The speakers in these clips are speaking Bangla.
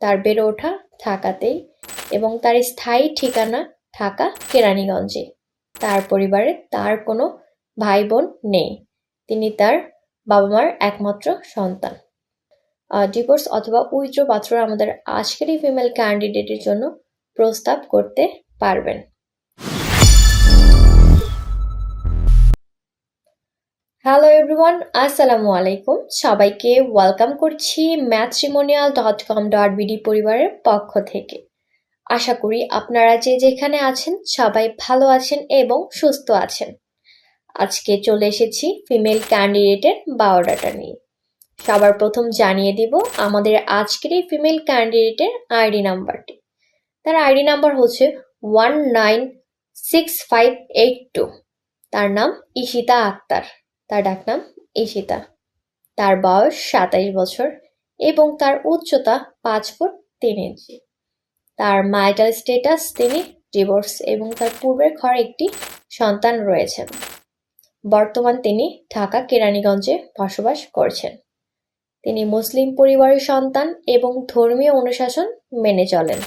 তার বেড়ে ওঠা থাকাতেই এবং তার স্থায়ী ঠিকানা থাকা কেরানীগঞ্জে। তার পরিবারে তার কোনো ভাই বোন নেই। তিনি তার বাবা মার একমাত্র সন্তান। ডিভোর্স অথবা উইথড্র পাত্র আমাদের আজকেরই ফিমেল ক্যান্ডিডেটের জন্য প্রস্তাব করতে পারবেন। হ্যালো এভরিওয়ান আসসালামু আলাইকুম সবাইকে ওয়েলকাম করছি matrimonial dot com dot BD পরিবারের পক্ষ থেকে। আশা করি আপনারা যে যেখানে আছেন, সবাই ভালো আছেন এবং সুস্থ আছেন। আজকে চলে এসেছি ফিমেল ক্যান্ডিডেটের বায়োডাটা নিয়ে। সবার প্রথম জানিয়ে দিব আমাদের আজকের এই ফিমেল ক্যান্ডিডেটের আইডি নাম্বারটি। তার আইডি নাম্বার হচ্ছে one nine six five eight two তার নাম ইশিতা আক্তার। তার ডাকনাম ঈশিতা। তার বয়স সাতাইশ বছর এবং তার উচ্চতা পাঁচ ফুট তিন ইঞ্চি। তার মাইটাল স্টেটাস তিনি ডিভোর্স এবং তার পূর্বের ঘরে একটি সন্তান রয়েছেন। বর্তমান তিনি ঢাকা কেরানীগঞ্জে বসবাস করছেন। তিনি মুসলিম পরিবারের সন্তান এবং ধর্মীয় অনুশাসন মেনে চলেন।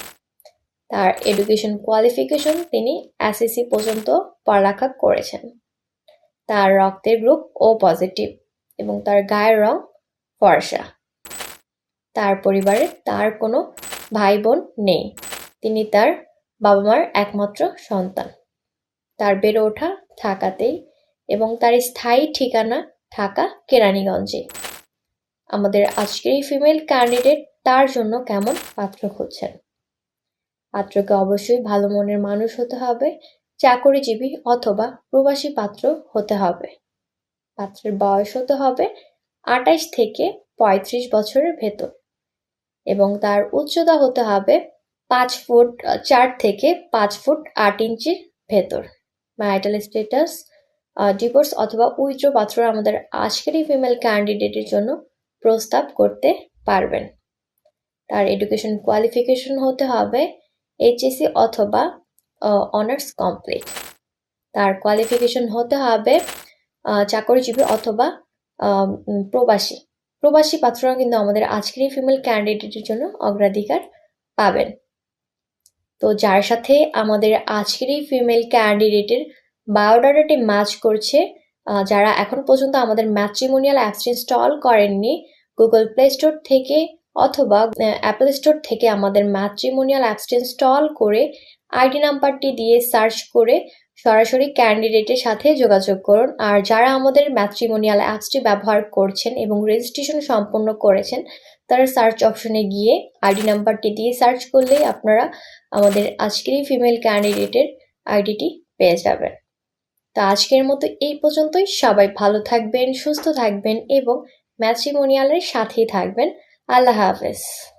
তার এডুকেশন কোয়ালিফিকেশন তিনি এসএসসি পর্যন্ত পড়ালেখা করেছেন। তার রক্তের গ্রুপ ও পজিটিভ এবং তার গায়ের রং ফর্সা। তার পরিবারে তার কোনো ভাই বোন নেই। তিনি তার বাবা মার একমাত্র সন্তান। তার বেড়ে ওঠা ঢাকাতেই এবং তার স্থায়ী ঠিকানা ঢাকা কেরানীগঞ্জে। আমাদের আজকের এই ফিমেল ক্যান্ডিডেট তার জন্য কেমন পাত্র খুঁজছেন? পাত্রকে অবশ্যই ভালো মনের মানুষ হতে হবে চাকরিজীবী অথবা প্রবাসী পাত্র হতে হবে। পাত্রের বয়স হতে হবে আটাইশ থেকে পঁয়ত্রিশ বছরের ভেতর এবং তার উচ্চতা হতে হবে পাঁচ ফুট, চার থেকে পাঁচ ফুট আট ইঞ্চির ভেতর। ম্যারিটাল স্টেটাস ডিভোর্স অথবা উইথড্র পাত্র আমাদের আজকের এই ফিমেল ক্যান্ডিডেটের জন্য প্রস্তাব করতে পারবেন। তার এডুকেশন কোয়ালিফিকেশন হতে হবে এইচএসসি অথবা অনার্স কমপ্লিট তার কোয়ালিফিকেশন হতে হবে চাকরিজীবী অথবা প্রবাসী। প্রবাসী পাত্ররা কিন্তু আমাদের আজকের ফিমেল ক্যান্ডিডেটের জন্য অগ্রাধিকার পাবেন। তো যার সাথে আমাদের আজকের ফিমেল ক্যান্ডিডেটের বায়োডাটাটি ম্যাচ করছে যারা এখন পর্যন্ত আমাদের ম্যাট্রিমোনিয়াল অ্যাপস ইনস্টল করেননি গুগল প্লে স্টোর থেকে অথবা অ্যাপল স্টোর থেকে আমাদের ম্যাট্রিমোনিয়াল অ্যাপসটি ইনস্টল করে আইডি নাম্বারটি দিয়ে সার্চ করে সরাসরি ক্যান্ডিডেটের সাথে যোগাযোগ করুন। আর যারা আমাদের ম্যাট্রিমোনিয়াল অ্যাপসটি ব্যবহার করছেন এবং রেজিস্ট্রেশন সম্পন্ন করেছেন, তারা সার্চ অপশনে গিয়ে আইডি নাম্বারটি দিয়ে সার্চ করলেই আপনারা আমাদের আজকের এই ফিমেল ক্যান্ডিডেটের আইডিটি পেয়ে যাবেন। তো আজকের মতো এই পর্যন্তই। সবাই ভালো থাকবেন, সুস্থ থাকবেন এবং ম্যাট্রিমোনিয়ালের সাথেই থাকবেন। a las aves.